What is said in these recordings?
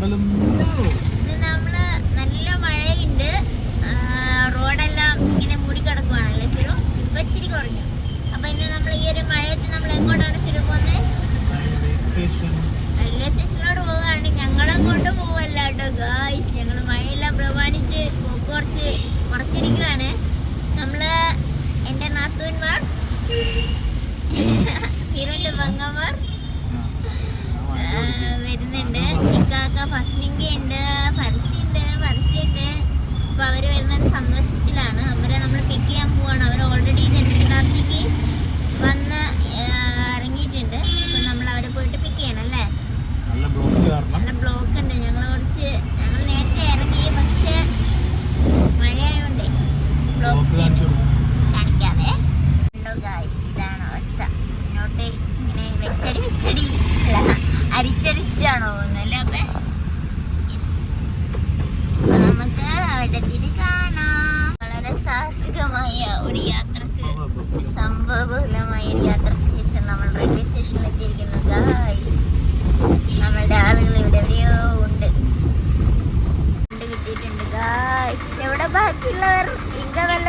കടലും. നമ്മൾ നല്ല മഴയുണ്ട്. റോഡെല്ലാം ഇങ്ങനെ മൂടിക്കിടക്കുവാണല്ലേ ഫിറു ഇപ്പൊ ഇച്ചിരി കുറഞ്ഞു. അപ്പൊ ഇന്ന് നമ്മൾ ഈ ഒരു മഴയത്ത് നമ്മൾ എങ്ങോട്ടാണ് ഫിറു പോകുന്നത് റെയിൽവേ സ്റ്റേഷനിലോട്ട് പോവുകയാണ് ഞങ്ങളെ കൊണ്ട് പോവല്ല കേട്ടോ ഗായ്സ് ഞങ്ങൾ മഴയെല്ലാം പ്രമാണിച്ച് കുറച്ച് കുറച്ചിരിക്കുകയാണ് നമ്മൾ എന്റെ നാത്തൂന്മാർ ഫിറുവിന്റെ പങ്ങന്മാർ gafas, ninguno.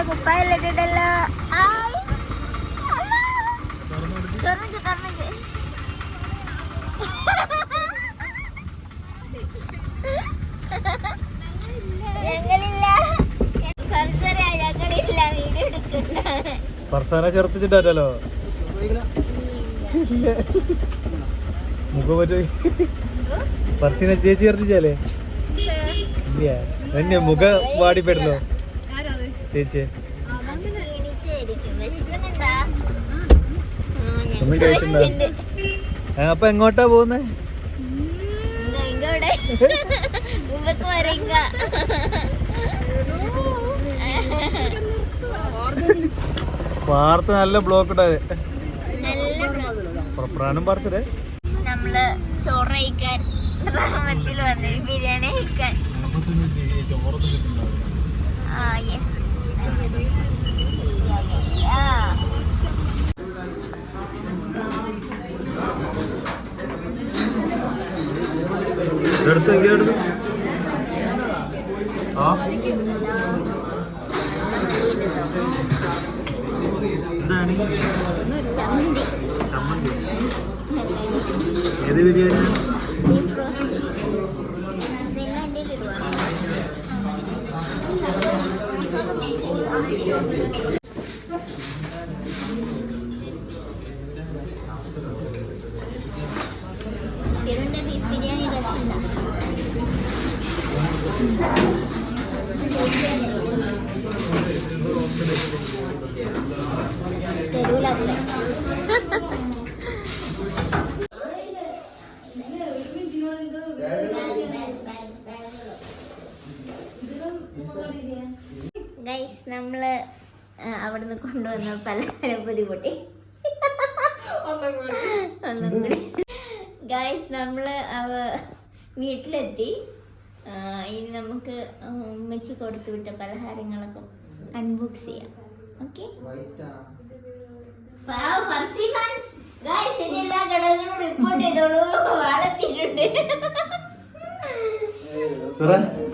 വല്ല കുപ്പായെല്ലാം ഇട്ടിട്ടല്ലോ. തുറന്നിട്ട് തുറന്നിട്ട് ഫർസാനെ ചേർത്തിച്ചിട്ടല്ലോ മുഖം പറ്റി ഫർസീനെ ചേച്ചി ചേർത്തിച്ചാലേ ഇല്ല. എന്നെ മുഖ വാടിപ്പെട്ടല്ലോ ചേച്ചി ഒന്നും കഴിച്ചിട്ടുണ്ടോ? അപ്പൊ എങ്ങോട്ടാ പോകുന്നേ പാർത്ത് നല്ല ബ്ലോക്ക് ഉണ്ടായത് പാർത്തത് നമ്മൾ ചോറ് കഴിക്കാൻ ബിരിയാണി കഴിക്കാൻ. ആ യെസ് എടുത്ത് എടുത്ത് ആ. എന്താണ്? ചമ്മന്തി. ചമ്മന്തി. ഏത് ബിരിയാണി ബീഫ് ബിരിയാണി തെരുവിലല്ലേ ഗൈസ് നമ്മൾ ആ, അവിടുന്ന് കൊണ്ടുവന്ന പലഹാരം പൊട്ടി ഒന്നും കൂടി. ഗൈസ് നമ്മൾ അവ വീട്ടിലെത്തി. ഇനി നമുക്ക് ഉമ്മച്ചി കൊടുത്തു വിട്ട പലഹാരങ്ങളൊക്കെ അൺബോക്സ് ചെയ്യാം. ഓക്കെ ഗൈസ് ഇനി എല്ലാ ഘടകങ്ങളും റിപ്പോർട്ട് ചെയ്തോളൂ.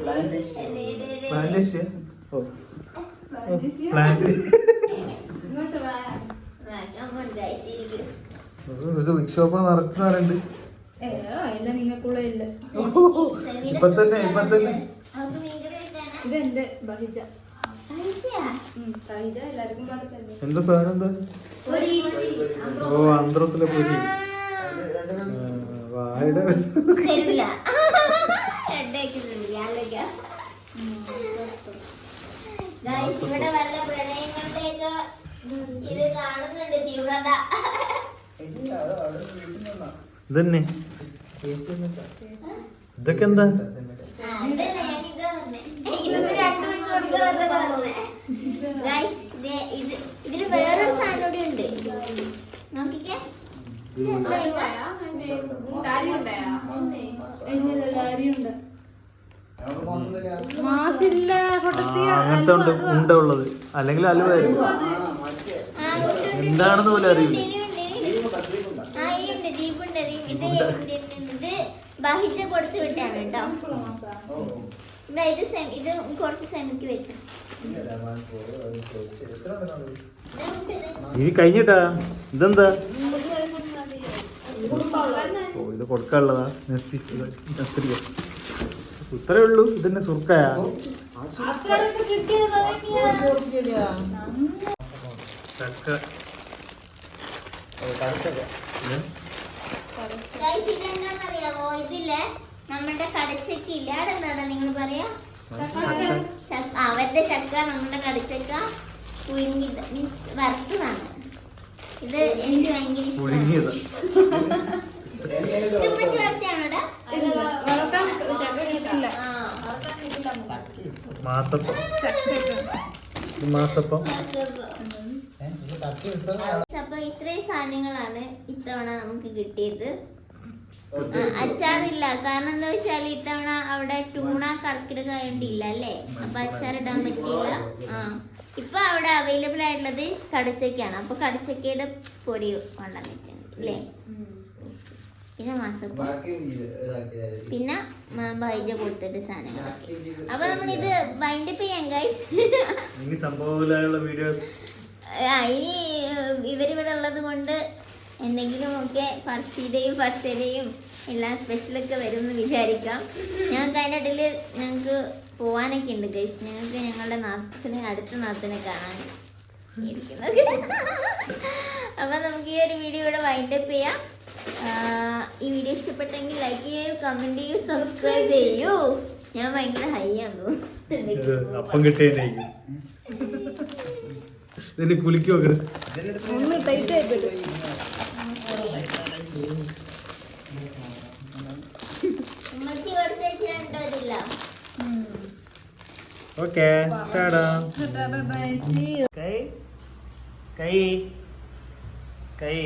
പ്ലാന്റ് ഇത് വിക്ഷോഭം നിറച്ച സാറുണ്ട് ഇപ്പൊ തന്നെ ഇപ്പൊ തന്നെ. ഇത് എന്റെ ബഹിജ എന്താ സാധനം എന്താ? ഓ അന്ത്രത്തിലെ പൊരി വായുടെ ഇവിടെ വല്ല പ്രണയങ്ങളുടെയൊക്കെ ഇത് കാണുന്നുണ്ട് തീവ്രത ഇതന്നെ ഇതൊക്കെ എന്താ ഇതിന് വേറൊരു സാധനം കൂടി ഉണ്ട് നോക്കിക്കേ എല്ലാരും മാസില്ല അങ്ങനത്തെ ഉണ്ട് ഉണ്ട ഉള്ളത്. അല്ലെങ്കിൽ അലുവായിരുന്നു. എന്താണെന്ന് പോലും അറിയില്ല. ഈ കൊടുത്തു വിട്ടാണ് കേട്ടോ. ഇതാ ഇത് കുറച്ച് സെമിക്ക് വെച്ചു. ഇത് കഴിഞ്ഞിട്ടാ? ഇതെന്താ? ഇത് കൊടുക്കാനുള്ളതാ. നസി നസറിയ ഇത്രേ ഉള്ളൂ ഇതന്നെ സുർക്കയ. നമ്മുടെ കടച്ചക്ക നിങ്ങൾ പറയാ? അവരുടെ ചക്ക നമ്മുടെ കടച്ചക്ക. പുഴുങ്ങി മീൻസ് വറുത്തതാണ്. ഇത് എനിക്ക് ഭയങ്കര ഇഷ്ടമാണ്. മാസപ്പം. മാസപ്പം. അപ്പൊ ഇത്രയും സാധനങ്ങളാണ് ഇത്തവണ നമുക്ക് കിട്ടിയത്. അച്ചാറില്ല. കാരണം എന്താ വെച്ചാൽ ഇത്തവണ അവിടെ ടൂണ കർക്കിടക ആയതുകൊണ്ടില്ല അല്ലേ? അപ്പൊ അച്ചാർ ഇടാൻ പറ്റിയില്ല. ആ ഇപ്പൊ അവിടെ അവൈലബിൾ ആയിട്ടുള്ളത് കടച്ചക്കയാണ് അപ്പൊ കടച്ചക്കയുടെ പൊടി കൊണ്ടുവന്നിട്ടുണ്ട് അല്ലേ? പിന്നെ മാസപ്പം പിന്നെ ബൈജ കൊടുത്തിട്ട് സാധനങ്ങളൊക്കെ. അപ്പൊ നമ്മളിത് ബൈൻഡ് ചെയ്യാം ഗൈസ് ഇനി വീഡിയോസ് ആ, ഇനി ഇവരിവിടെ ഉള്ളത് കൊണ്ട് എന്തെങ്കിലുമൊക്കെ ഫർസീതയും ഫർസേതയും എല്ലാം സ്പെഷ്യലൊക്കെ വരും എന്ന് വിചാരിക്കാം. ഞങ്ങൾക്ക് അതിന്റെ ഇടയിൽ ഞങ്ങൾക്ക് പോകാനൊക്കെ ഉണ്ട് ഗൈസ് ഞങ്ങൾക്ക് ഞങ്ങളുടെ നാത്തിനെ അടുത്ത നാത്തിനെ കാണാൻ ഇരിക്കുന്നത്. അപ്പം നമുക്ക് ഈ ഒരു വീഡിയോ ഇവിടെ വൈൻഡപ്പ് ചെയ്യാം. ഈ വീഡിയോ ഇഷ്ടപ്പെട്ടെങ്കിൽ ലൈക്ക് ചെയ്യൂ കമന്റ് ചെയ്യൂ സബ്സ്ക്രൈബ് ചെയ്യൂ. ഞാൻ ഭയങ്കര ഹൈ ആണ് അപ്പം കുലിക്ക് ഒന്ന് ടൈറ്റ് ആയിപ്പോയിട്ട് ഓക്കെ കൈ കൈ കൈ